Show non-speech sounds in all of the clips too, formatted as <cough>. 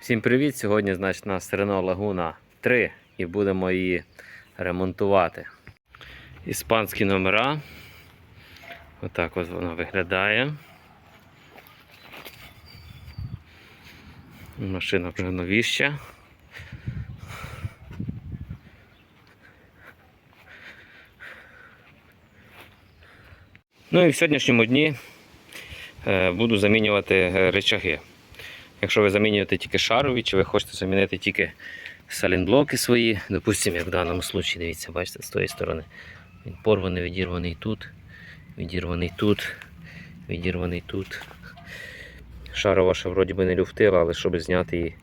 Всім привіт! Сьогодні значить, у нас Renault Laguna 3 і будемо її ремонтувати. Іспанські номера. Отак ось вона виглядає. Машина вже новіща. Ну і в сьогоднішньому дні е, буду замінювати е, речаги. Якщо ви замінюєте тільки шарові, чи ви хочете замінити тільки салінблоки свої, допустимо, як в даному случаї, дивіться, бачите, з тої сторони. Він порваний, відірваний тут, відірваний тут, відірваний тут. Шарова ще вроді би не люфтила, але щоб зняти її,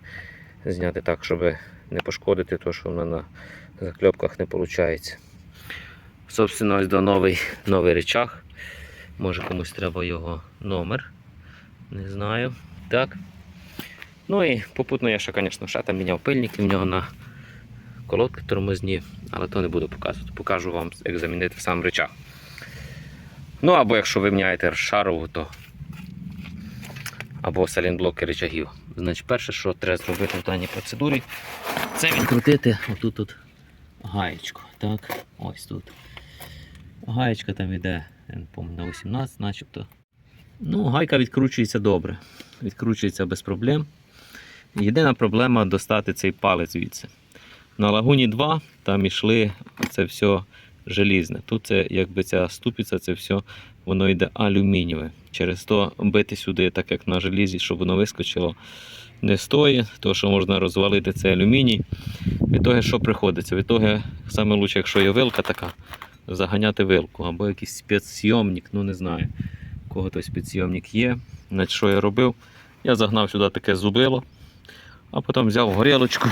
зняти так, щоб не пошкодити, то що вона на закльопках не виходить. Собственно, ось до новий, новий речах. Може комусь треба його номер. Не знаю. Так. Ну і попутно я ще, звісно, ще там міняв пильники в нього на колодки тормозні, але то не буду показувати. Покажу вам, як замінити сам речах. Ну або якщо ви міняєте шарову, то або салінблоки речагів. Значить, перше, що треба зробити в даній процедурі, це відкрутити отут тут гаєчку. Так, ось тут. Гаєчка там йде, я не пам'ятаю, на 18 начебто. Ну, гайка відкручується добре. Відкручується без проблем. Єдина проблема достати цей палець звідси. На лагуні 2 там ішли це все желізне. Тут це якби ця ступиця, це все воно йде алюмінієве. Через то бити сюди, так як на желізі, щоб воно вискочило, не стоїть, то що можна розвалити цей алюміній. Від того, що приходиться? Від того, саме лучше, якщо є вилка така, заганяти вилку або якийсь спецсйомник, ну не знаю. Кого той спецсйомник є. Значить, що я робив? Я загнав сюди таке зубило, а потім взяв горілочку.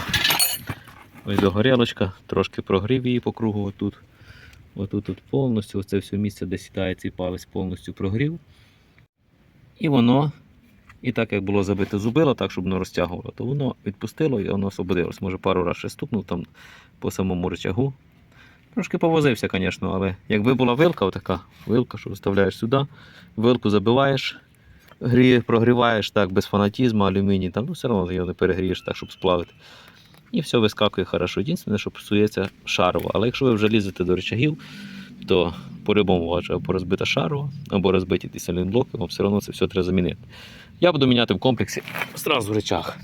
Ось до горілочка, трошки прогрів її по кругу отут. Отут тут повністю, оце все місце, де сідає цей палець, повністю прогрів. І воно, і так як було забите зубило, так, щоб воно розтягувало, то воно відпустило і воно освободилось. Може пару разів ще стукнув там по самому рычагу. Трошки повозився, звісно, але якби була вилка, отака вилка, що вставляєш сюди, вилку забиваєш, гріє, прогріваєш так без фанатізму, алюміній, там, ну все одно його не перегрієш так, щоб сплавити. І все вискакує хорошо. Єдине, що псується шарово. Але якщо ви вже лізете до речагів, то по-любому ваша або розбита шарова, або розбиті ті салінблоки, вам все одно це все треба замінити. Я буду міняти в комплексі зразу в речах.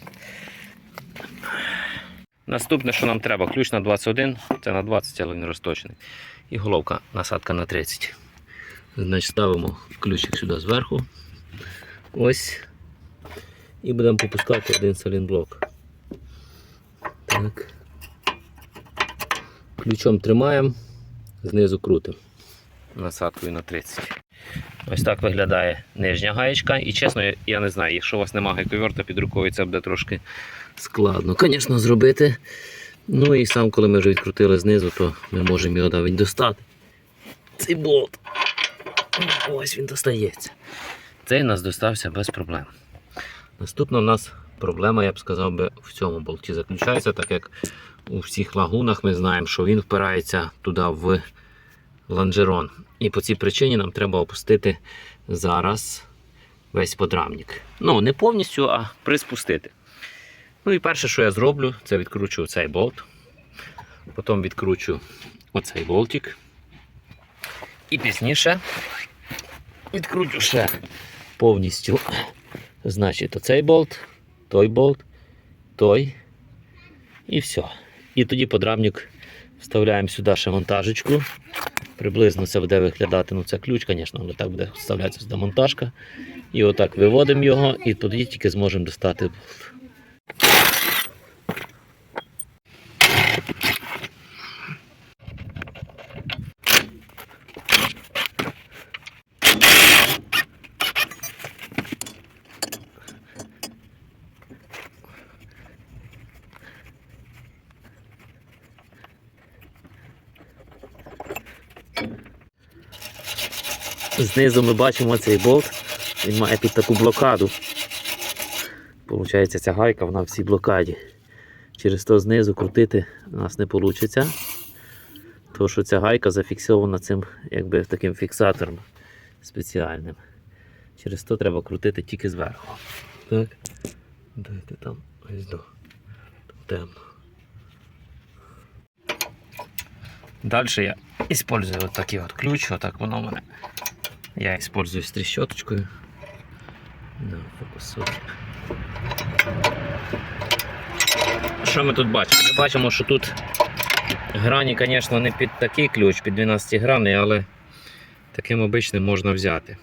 Наступне, що нам треба, ключ на 21, це на 20, але він розточений. І головка, насадка на 30. Значить, ставимо ключик сюди зверху. Ось. І будемо попускати один салінблок. Так. Ключом тримаємо, знизу крутимо. Насадкою на 30. Ось так виглядає нижня гаєчка. І чесно, я- не знаю, якщо у вас немає гайковерта під рукою, це буде трошки складно, звісно, зробити. Ну і сам, коли ми вже відкрутили знизу, то ми можемо його навіть достати. Цей болт. Ось він достається. Цей у нас достався без проблем. Наступна у нас проблема, я б сказав би, в цьому болті заключається, так як у всіх лагунах ми знаємо, що він впирається туди в лонжерон. І по цій причині нам треба опустити зараз весь подрамник. Ну, не повністю, а приспустити. Ну і перше, що я зроблю, це відкручу цей болт. Потім відкручу оцей болтик. І пізніше відкручу ще повністю. Значить, оцей болт, той болт, той. І все. І тоді подрамник вставляємо сюди ще монтажечку. Приблизно це буде виглядати. Ну, це ключ, звісно, але так буде вставлятися сюди монтажка. І отак виводимо його, і тоді тільки зможемо достати болт. Знизу ми бачимо цей болт. Він має тут таку блокаду. Получається, ця гайка вона в цій блокаді. Через то знизу крутити у нас не вийде. Тому що ця гайка зафіксована цим якби таким фіксатором спеціальним. Через то треба крутити тільки зверху. Так. Дайте там ось до темно. Далі я вот такий от ключ, отак воно в мене. Я использую з тріщоточкою. Да, фокусує. Що ми тут бачимо? Ми бачимо, що тут грані, звісно, не під такий ключ, під 12 граний, але таким обичним можна взяти.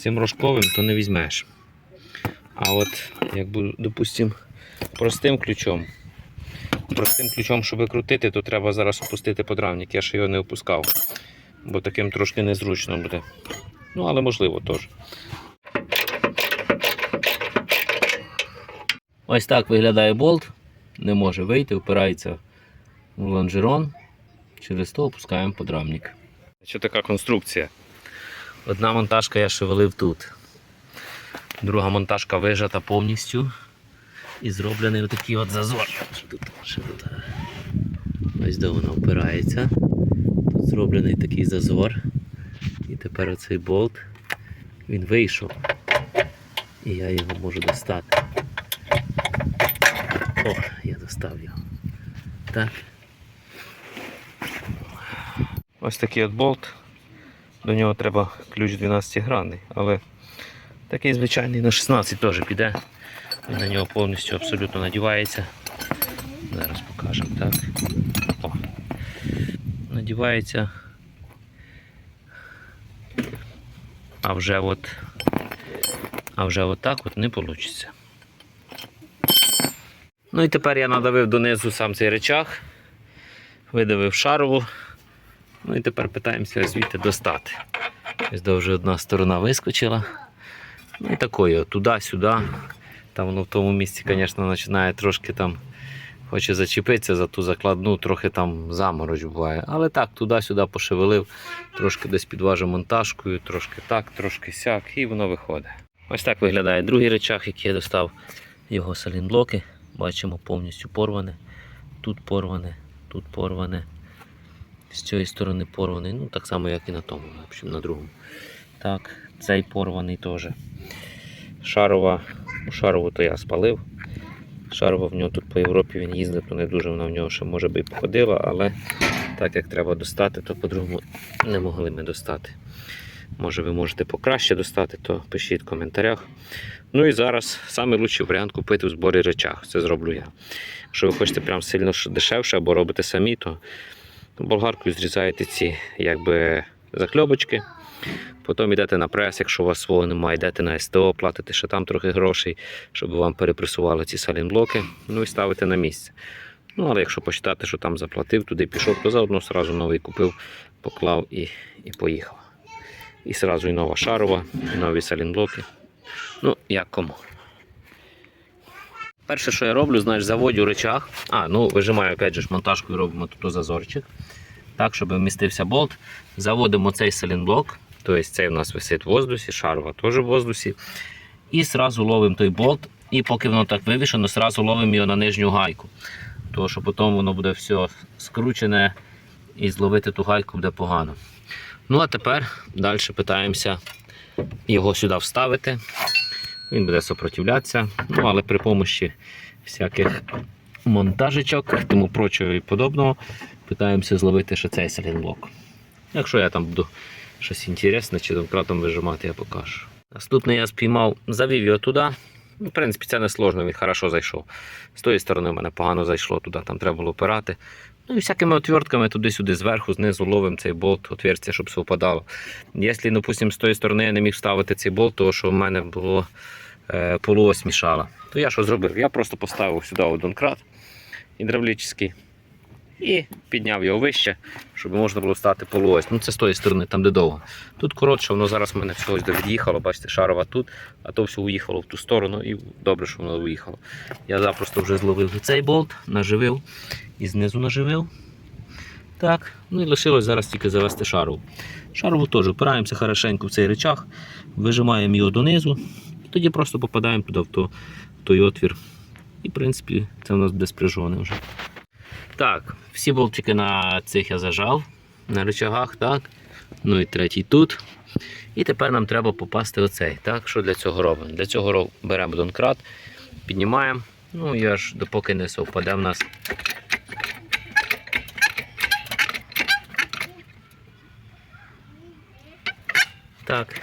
Цим рожковим то не візьмеш. А от, як буду, допустим, простим ключом. Простим ключом, щоб крутити, то треба зараз опустити подрамник. Я ще його не опускав, бо таким трошки незручно буде. Ну, але можливо теж. Ось так виглядає болт. Не може вийти, впирається в лонжерон. Через то опускаємо подрамник. Що така конструкція? Одна монтажка я шевелив тут. Друга монтажка вижата повністю. І зроблений отакий от зазор. Тут. Ось де вона впирається. Зроблений такий зазор. І тепер оцей болт він вийшов. І я його можу достати. О, я достав його. Так. Ось такий от болт. До нього треба ключ 12 гранний, але такий звичайний на 16 теж піде. Він на нього повністю абсолютно надівається. Зараз покажемо так. Надівається. А вже от, а вже от так от не вийде. Ну і тепер я надавив донизу сам цей речах, видавив шарову. Ну і тепер питаємося звідти достати. Ось де вже одна сторона вискочила. Ну і такою, туди-сюди. Там воно в тому місці, звісно, починає трошки там хоче зачепитися за ту закладну, трохи там замороч буває. Але так, туди-сюди пошевелив, трошки десь підважив монтажкою, трошки так, трошки сяк, і воно виходить. Ось так виглядає другий речах, який я достав його салінблоки. Бачимо повністю порване. Тут порване, тут порване. З цієї сторони порваний, ну так само, як і на тому, на другому. Так, цей порваний теж. Шарова, шарову то я спалив. Шарова в нього тут по Європі він їздив, то не дуже вона в нього ще може би і походила, але так як треба достати, то по-другому не могли ми достати. Може ви можете покраще достати, то пишіть в коментарях. Ну і зараз найкращий варіант купити в зборі речах. Це зроблю я. Якщо ви хочете прям сильно дешевше або робите самі, то болгаркою зрізаєте ці якби закльобочки. Потім йдете на прес, якщо у вас свого немає, йдете на СТО, платите ще там трохи грошей, щоб вам перепресували ці салінблоки, ну і ставите на місце. Ну, але якщо посчитати, що там заплатив, туди пішов, то заодно одразу новий купив, поклав і, і поїхав. І одразу і нова шарова, і нові салінблоки. Ну, як кому. Перше, що я роблю, знаєш, заводю речах. А, ну вижимаю опять же монтажкою робимо тут зазорчик. Так, щоб вмістився болт. Заводимо цей салінблок. Тобто цей у нас висить в воздусі, шарова теж в воздусі. І одразу ловимо той болт. І поки воно так вивішено, одразу ловимо його на нижню гайку. Тому що потім воно буде все скручене і зловити ту гайку буде погано. Ну а тепер далі питаємося його сюди вставити. Він буде сопротивлятися, ну але при помощі всяких монтажечок, тому прочого і подобного, питаємося зловити ще цей салінблок. Якщо я там буду щось інтересне чи домкратом вижимати, я покажу. Наступний я спіймав, завів його туди. Ну, В принципі, це не сложно, він хорошо зайшов. З тої сторони в мене погано зайшло туди, там треба було опирати. Ну і всякими отвертками туди-сюди, зверху, знизу ловимо цей болт, отверстя, щоб все впадало. Якщо, допустимо, з тої сторони я не міг вставити цей болт, тому що в мене було е, полуось мішала, то я що зробив? Я просто поставив сюди один крат гідравлічний і підняв його вище, щоб можна було стати полуось. Ну це з тої сторони, там де довго. Тут коротше, воно зараз в мене все ось від'їхало, бачите, шарова тут, а то все уїхало в ту сторону і добре, що воно виїхало. Я запросто вже зловив цей болт, наживив і знизу наживив. Так, ну і лишилось зараз тільки завести шарову. Шарову теж впираємося хорошенько в цей речах, вижимаємо його донизу, і тоді просто попадаємо туди в, то, в той отвір. І, в принципі, це у нас буде спряжоне вже. Так, всі болтики на цих я зажав на рычагах, так. Ну і третій тут. І тепер нам треба попасти оцей. Так, що для цього робимо? Для цього беремо донкрат піднімаємо. Ну і аж допоки не совпаде в нас. Так,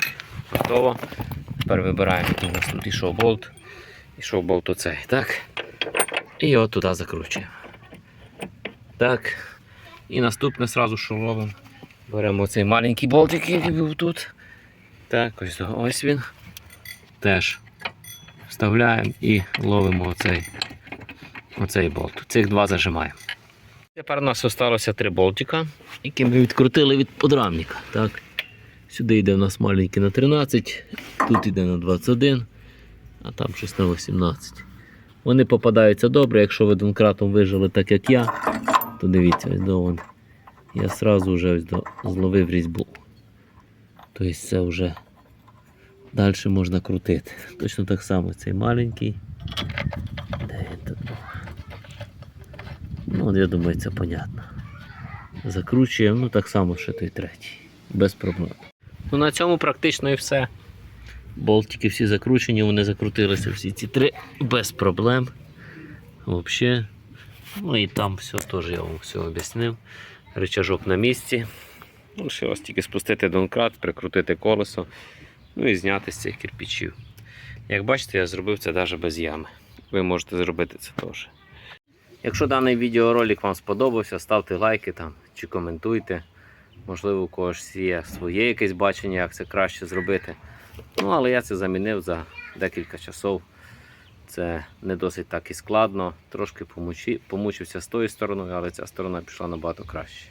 готово. Тепер вибираємо, у нас тут ішов болт. Ішов болт оцей, так. І його туди закручуємо. Так. І наступне сразу що робимо. Беремо цей маленький болтик, який був тут. Так, ось, ось він. Теж вставляємо і ловимо оцей, оцей болт. Цих два зажимаємо. Тепер у нас залишилося три болтика, які ми відкрутили від подрамника. Так. Сюди йде у нас маленький на 13, тут йде на 21, а там щось на 18. Вони попадаються добре, якщо ви донкратом вижили так, як я, то дивіться, ось до вон. Я сразу вже ось до зловив різьбу. Тобто це вже далі можна крутити. <laughs> Точно так само цей маленький. Де він тут був? Ну, я думаю, це понятно. Закручуємо, ну так само, що той третій. Без проблем. Ну на цьому практично і все. Болтики всі закручені, вони закрутилися всі ці три без проблем. Взагалі. Ну і там все теж я вам все об'яснив. Рычажок на місці. Ну, ще тільки спустити донкрат, прикрутити колесо, ну і зняти з цих кирпичів. Як бачите, я зробив це навіть без ями. Ви можете зробити це теж. Якщо даний відеоролик вам сподобався, ставте лайки там чи коментуйте. Можливо, у когось є своє якесь бачення, як це краще зробити. Ну, але я це замінив за декілька часов. Це не досить так і складно. Трошки помучи- помучився з тою стороною, але ця сторона пішла набагато краще.